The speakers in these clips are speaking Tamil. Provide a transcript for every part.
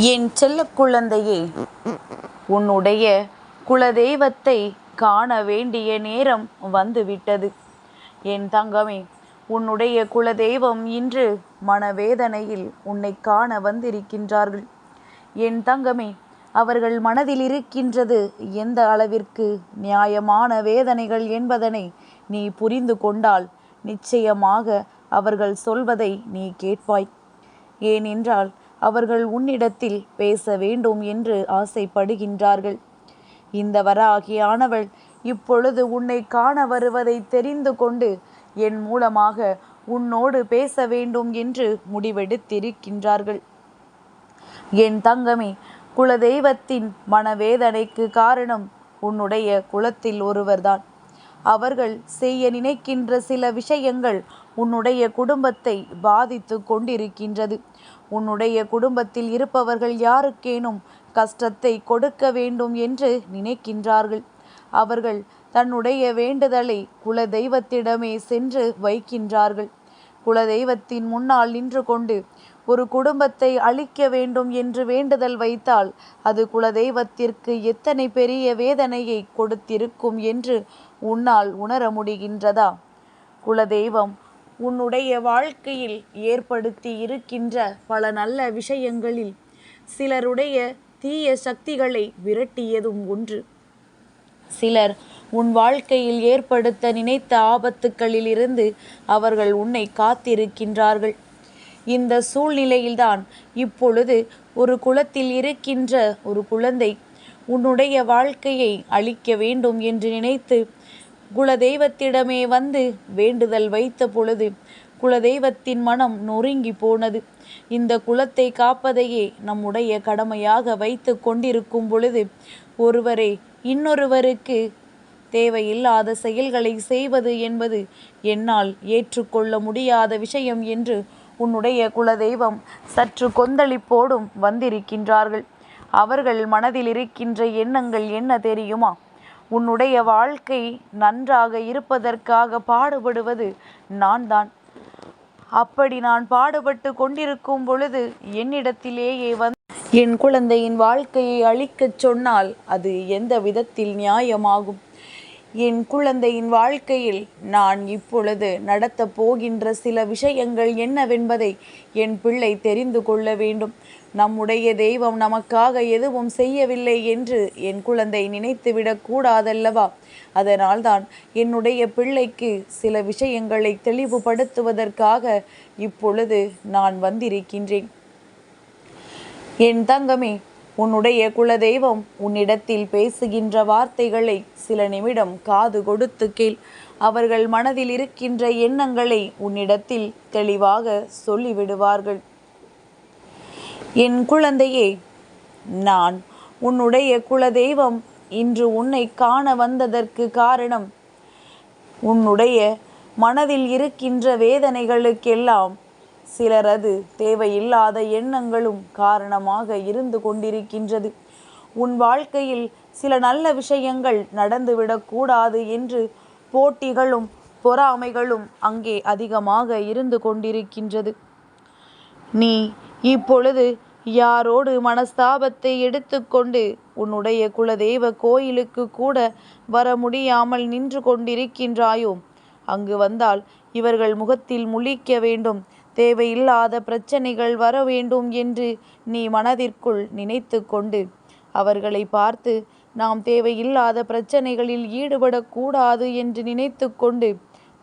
என் செல்ல குழந்தையே உன்னுடைய குலதெய்வத்தை காண வேண்டிய நேரம் வந்துவிட்டது. என் தங்கமே உன்னுடைய குலதெய்வம் இன்று மனவேதனையில் உன்னை காண வந்திருக்கின்றார்கள். என் தங்கமே அவர்கள் மனதில் இருக்கின்றது எந்த அளவிற்கு நியாயமான வேதனைகள் என்பதனை நீ புரிந்து கொண்டால் நிச்சயமாக அவர்கள் சொல்வதை நீ கேட்பாய். ஏனென்றால் அவர்கள் உன்னிடத்தில் பேச வேண்டும் என்று ஆசைப்படுகின்றார்கள். இந்த வராகியானவள் இப்பொழுது உன்னை காண வருவதை தெரிந்து கொண்டு என் மூலமாக உன்னோடு பேச வேண்டும் என்று முடிவெடுத்திருக்கின்றார்கள். என் தங்கமே குலதெய்வத்தின் மனவேதனைக்கு காரணம் உன்னுடைய குலத்தில் ஒருவர்தான். அவர்கள் செய்ய நினைக்கின்ற சில விஷயங்கள் உன்னுடைய குடும்பத்தை பாதித்து கொண்டிருக்கின்றது. உன்னுடைய குடும்பத்தில் இருப்பவர்கள் யாருக்கேனும் கஷ்டத்தை கொடுக்க வேண்டும் என்று நினைக்கின்றார்கள். அவர்கள் தன்னுடைய வேண்டுதலை குல தெய்வத்திடமே சென்று வைக்கின்றார்கள். குலதெய்வத்தின் முன்னால் நின்று கொண்டு ஒரு குடும்பத்தை அழிக்க வேண்டும் என்று வேண்டுதல் வைத்தால் அது குலதெய்வத்திற்கு எத்தனை பெரிய வேதனையை கொடுத்திருக்கும் என்று உன்னால் உணர முடிகின்றதா? குலதெய்வம் உன்னுடைய வாழ்க்கையில் ஏற்படுத்தி இருக்கின்ற பல நல்ல விஷயங்களில் சிலருடைய தீய சக்திகளை விரட்டியதும் ஒன்று. சிலர் உன் வாழ்க்கையில் ஏற்படுத்த நினைத்த ஆபத்துக்களிலிருந்து அவர்கள் உன்னை காத்திருக்கின்றார்கள். இந்த சூழ்நிலையில்தான். இப்பொழுது ஒரு குலத்தில் இருக்கின்ற ஒரு குழந்தை உன்னுடைய வாழ்க்கையை அழிக்க வேண்டும் என்று நினைத்து குலதெய்வத்திடமே வந்து வேண்டுதல் வைத்த பொழுது குலதெய்வத்தின் மனம் நொறுங்கி போனது. இந்த குலத்தை காப்பதையே நம்முடைய கடமையாக வைத்து கொண்டிருக்கும் பொழுது ஒருவரே இன்னொருவருக்கு தேவையில்லாத செயல்களை செய்வது என்பது என்னால் ஏற்றுக்கொள்ள முடியாத விஷயம் என்று உன்னுடைய குலதெய்வம் சற்று கொந்தளிப்போடும் வந்திருக்கின்றார்கள். அவர்கள் மனதில் இருக்கின்ற எண்ணங்கள் என்ன தெரியுமா? உன்னுடைய வாழ்க்கை நன்றாக இருப்பதற்காக பாடுபடுவது நான் தான் அப்படி நான் பாடுபட்டு கொண்டிருக்கும் பொழுது என்னிடத்திலேயே வந்து என் குழந்தையின் வாழ்க்கையை அழிக்கச் சொன்னால் அது எந்த விதத்தில் நியாயமாகும்? என் குழந்தையின் வாழ்க்கையில் நான் இப்பொழுது நடத்தப் போகின்ற சில விஷயங்கள் என்னவென்பதை என் பிள்ளை தெரிந்து கொள்ள வேண்டும். நம்முடைய தெய்வம் நமக்காக எதுவும் செய்யவில்லை என்று என் குழந்தை நினைத்துவிடக் கூடாதல்லவா? அதனால்தான் என்னுடைய பிள்ளைக்கு சில விஷயங்களை தெளிவுபடுத்துவதற்காக இப்பொழுது நான் வந்திருக்கின்றேன். என் தங்கமே உன்னுடைய குலதெய்வம் உன்னிடத்தில் பேசுகின்ற வார்த்தைகளை சில நிமிடம் காது கொடுத்து கேள். அவர்கள் மனதில் இருக்கின்ற எண்ணங்களை உன்னிடத்தில் தெளிவாக சொல்லிவிடுவார்கள். என் குழந்தையே நான் உன்னுடைய குலதெய்வம் இன்று உன்னை காண வந்ததற்கு காரணம் உன்னுடைய மனதில் இருக்கின்ற வேதனைகளுக்கெல்லாம் சிலரது தேவையில்லாத எண்ணங்களும் காரணமாக இருந்து கொண்டிருக்கின்றது. உன் வாழ்க்கையில் சில நல்ல விஷயங்கள் நடந்துவிடக்கூடாது என்று போட்டிகளும் பொறாமைகளும் அங்கே அதிகமாக இருந்து கொண்டிருக்கின்றது. நீ இப்பொழுது யாரோடு மனஸ்தாபத்தை எடுத்துக்கொண்டு உன்னுடைய குலதெய்வ கோயிலுக்கு கூட வர முடியாமல் நின்று கொண்டிருக்கின்றாயோ? அங்கு வந்தால் இவர்கள் முகத்தில் முழிக்க வேண்டும். தேவையில்லாத பிரச்சனைகள் வர வேண்டும் என்று நீ மனதிற்குள் நினைத்து கொண்டு அவர்களை பார்த்து நாம் தேவையில்லாத பிரச்சனைகளில் ஈடுபடக்கூடாது என்று நினைத்து கொண்டு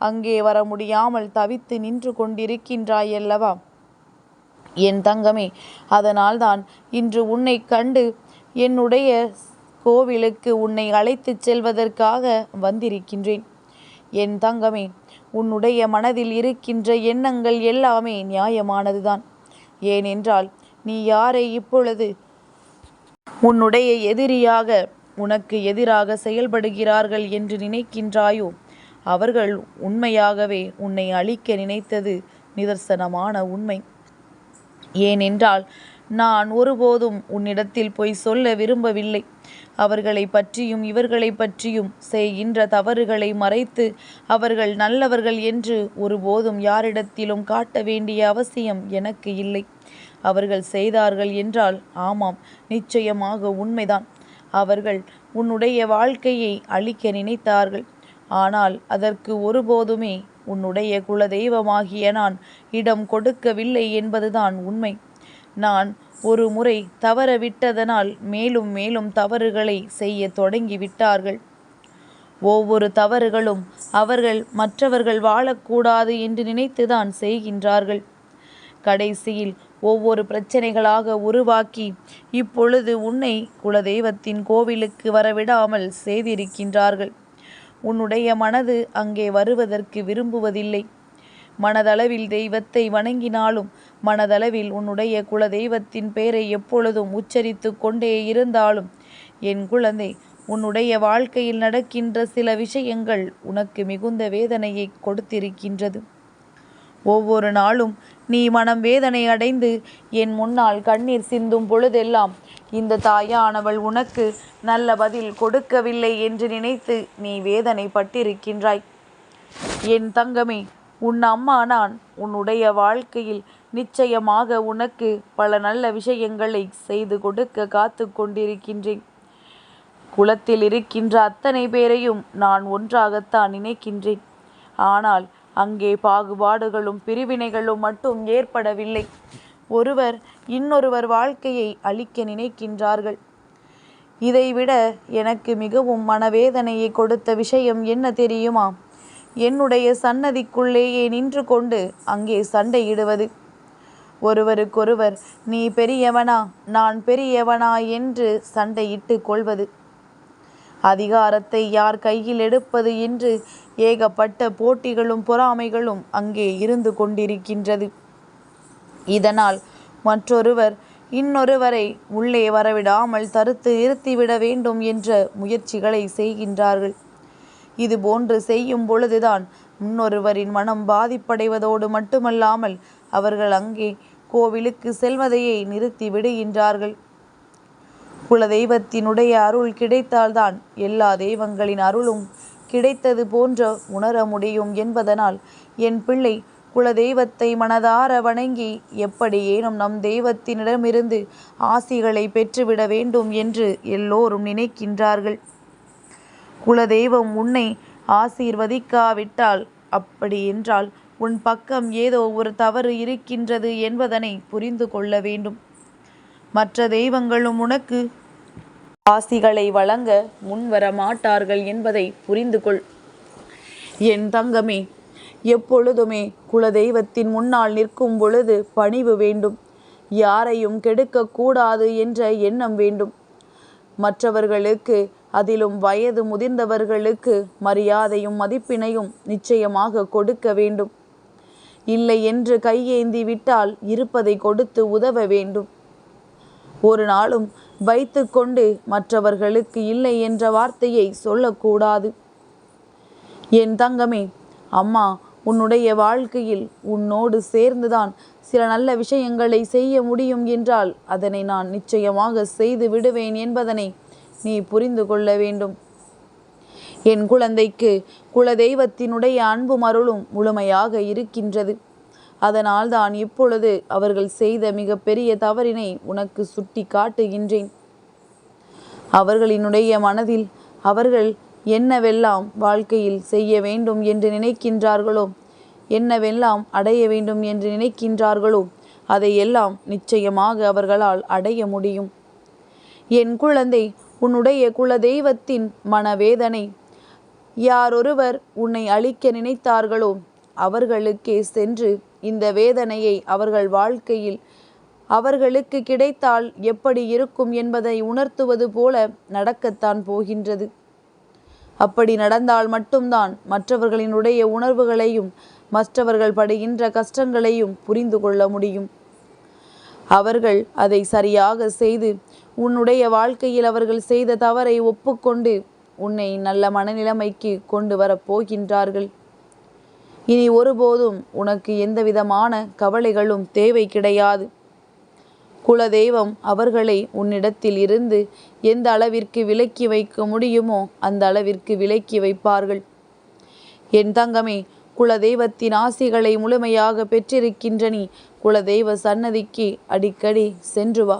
அங்கே வர முடியாமல் தவித்து நின்று கொண்டிருக்கின்றாயல்லவா? என் தங்கமே அதனால்தான் இன்று உன்னை கண்டு என்னுடைய கோவிலுக்கு உன்னை அழைத்துச் செல்வதற்காக வந்திருக்கின்றேன். என் தங்கமே உன்னுடைய மனதில் இருக்கின்ற எண்ணங்கள் எல்லாமே நியாயமானதுதான். ஏனென்றால் நீ யாரை இப்பொழுது உன்னுடைய எதிரியாக உனக்கு எதிராக செயல்படுகிறார்கள் என்று நினைக்கின்றாயோ அவர்கள் உண்மையாகவே உன்னை அழிக்க நினைத்தது நிதர்சனமான உண்மை. ஏனென்றால் நான் ஒருபோதும் உன்னிடத்தில் போய் சொல்ல விரும்பவில்லை. அவர்களை பற்றியும் இவர்களை பற்றியும் செய்கின்ற தவறுகளை மறைத்து அவர்கள் நல்லவர்கள் என்று ஒருபோதும் யாரிடத்திலும் காட்ட வேண்டிய அவசியம் எனக்கு இல்லை. அவர்கள் செய்தார்கள் என்றால் ஆமாம் நிச்சயமாக உண்மைதான். அவர்கள் உன்னுடைய வாழ்க்கையை அழிக்க நினைத்தார்கள். ஆனால் அதற்கு ஒருபோதுமே உன்னுடைய குலதெய்வமாகிய நான் இடம் கொடுக்கவில்லை என்பதுதான் உண்மை. நான் ஒரு முறை தவற விட்டதனால் மேலும் மேலும் தவறுகளை செய்ய தொடங்கி விட்டார்கள். ஒவ்வொரு தவறுகளும் அவர்கள் மற்றவர்கள் வாழக்கூடாது என்று நினைத்துதான் செய்கின்றார்கள். கடைசியில் ஒவ்வொரு பிரச்சனைகளாக உருவாக்கி இப்பொழுது உன்னை குலதெய்வத்தின் கோவிலுக்கு வரவிடாமல் செய்திருக்கின்றார்கள். உன்னுடைய மனது அங்கே வருவதற்கு விரும்புவதில்லை. மனதளவில் தெய்வத்தை வணங்கினாலும் மனதளவில் உன்னுடைய குல தெய்வத்தின் பெயரை எப்பொழுதும் உச்சரித்து கொண்டே இருந்தாலும் என் குழந்தை உன்னுடைய வாழ்க்கையில் நடக்கின்ற சில விஷயங்கள் உனக்கு மிகுந்த வேதனையை கொடுத்திருக்கின்றது. ஒவ்வொரு நாளும் நீ மனம் வேதனை அடைந்து என் முன்னால் கண்ணீர் சிந்தும் பொழுதெல்லாம் இந்த தாயானவள் உனக்கு நல்ல பதில் கொடுக்கவில்லை என்று நினைத்து நீ வேதனைப்பட்டிருக்கின்றாய். என் தங்கமே உன் அம்மா நான் உன்னுடைய வாழ்க்கையில் நிச்சயமாக உனக்கு பல நல்ல விஷயங்களை செய்து கொடுக்க காத்து கொண்டிருக்கின்றேன். குலத்தில் இருக்கின்ற அத்தனை பேரையும் நான் ஒன்றாகத்தான் நினைக்கின்றேன். ஆனால் அங்கே பாகுபாடுகளும் பிரிவினைகளும் மட்டும் ஏற்படவில்லை. ஒருவர் இன்னொருவர் வாழ்க்கையை அழிக்க நினைக்கின்றார்கள். இதைவிட எனக்கு மிகவும் மனவேதனையை கொடுத்த விஷயம் என்ன தெரியுமா? என்னுடைய சன்னதிக்குள்ளேயே நின்று கொண்டு அங்கே சண்டையிடுவது. ஒருவருக்கொருவர் நீ பெரியவனா நான் பெரியவனா என்று சண்டையிட்டு கொள்வது. அதிகாரத்தை யார் கையில் எடுப்பது என்று ஏகப்பட்ட போட்டிகளும் பொறாமைகளும் அங்கே இருந்து கொண்டிருக்கின்றது. இதனால் மற்றொருவர் இன்னொருவரை உள்ளே வரவிடாமல் தடுத்து நிறுத்திவிட வேண்டும் என்ற முயற்சிகளை செய்கின்றார்கள். இது போன்று செய்யும் பொழுதுதான் முன்னொருவரின் மனம் பாதிப்படைவதோடு மட்டுமல்லாமல் அவர்கள் அங்கே கோவிலுக்கு செல்வதையே நிறுத்தி விடுகின்றார்கள். குலதெய்வத்தினுடைய அருள் கிடைத்தால்தான் எல்லா தெய்வங்களின் அருளும் கிடைத்தது போன்ற உணர முடியும் என்பதனால் என் பிள்ளை குலதெய்வத்தை மனதார வணங்கி எப்படியேனும் நம் தெய்வத்தினிடமிருந்து ஆசிகளை பெற்றுவிட வேண்டும் என்று எல்லோரும் நினைக்கின்றார்கள். குலதெய்வம் உன்னை ஆசீர்வதிக்காவிட்டால். அப்படி என்றால் உன் பக்கம் ஏதோ ஒரு தவறு இருக்கின்றது என்பதனை புரிந்து கொள்ள வேண்டும். மற்ற தெய்வங்களும் உனக்கு ஆசிகளை வழங்க முன்வர மாட்டார்கள் என்பதை புரிந்து கொள். என் தங்கமே எப்பொழுதுமே குலதெய்வத்தின் முன்னால் நிற்கும் பொழுது பணிவு வேண்டும். யாரையும் கெடுக்கக்கூடாது என்ற எண்ணம் வேண்டும். மற்றவர்களுக்கு அதிலும் வயது முதிர்ந்தவர்களுக்கு மரியாதையும் மதிப்பினையும் நிச்சயமாக கொடுக்க வேண்டும். இல்லை என்று கையேந்தி விட்டால் இருப்பதை கொடுத்து உதவ வேண்டும். ஒரு நாளும் வைத்து கொண்டு மற்றவர்களுக்கு இல்லை என்ற வார்த்தையை சொல்லக்கூடாது. என் தங்கமே அம்மா உன்னுடைய வாழ்க்கையில் உன்னோடு சேர்ந்துதான் சில நல்ல விஷயங்களை செய்ய முடியும் என்றால் அதனை நான் நிச்சயமாக செய்து விடுவேன் என்பதனை நீ புரிந்து கொள்ள வேண்டும். என் குழந்தைக்கு குலதெய்வத்தினுடைய அன்பும் அருளும் முழுமையாக இருக்கின்றது. அதனால் தான் இப்பொழுது அவர்கள் செய்த மிக பெரிய தவறினை உனக்கு சுட்டி காட்டுகின்றேன். அவர்களினுடைய மனதில் அவர்கள் என்னவெல்லாம் வாழ்க்கையில் செய்ய வேண்டும் என்று நினைக்கின்றார்களோ என்னவெல்லாம் அடைய வேண்டும் என்று நினைக்கின்றார்களோ அதையெல்லாம் நிச்சயமாக அவர்களால் அடைய முடியும். என் குழந்தை உன்னுடைய குல தெய்வத்தின் மனவேதனை. யாரொருவர் உன்னை அழிக்க நினைத்தார்களோ அவர்களுக்கே சென்று இந்த வேதனையை அவர்கள் வாழ்க்கையில் அவர்களுக்கு கிடைத்தால் எப்படி இருக்கும் என்பதை உணர்த்துவது போல நடக்கத்தான் போகின்றது. அப்படி நடந்தால் மட்டும்தான் மற்றவர்களினுடைய உணர்வுகளையும் மற்றவர்கள் படுகின்ற கஷ்டங்களையும் புரிந்து கொள்ள முடியும். அவர்கள் அதை சரியாக செய்து உன்னுடைய வாழ்க்கையில் அவர்கள் செய்த தவறை ஒப்புக்கொண்டு உன்னை நல்ல மனநிலைமைக்கு கொண்டு வரப் போகின்றார்கள். இனி ஒருபோதும் உனக்கு எந்தவிதமான கவலைகளும் தேவை கிடையாது. குலதெய்வம் அவர்களை உன்னிடத்தில் இருந்து எந்த அளவிற்கு விலக்கி வைக்க முடியுமோ அந்த அளவிற்கு விலக்கி வைப்பார்கள். என் தங்கமே குலதெய்வத்தின் ஆசிகளை முழுமையாக பெற்றிருக்கின்ற நீ குலதெய்வ சன்னதிக்கு அடிக்கடி சென்று வா.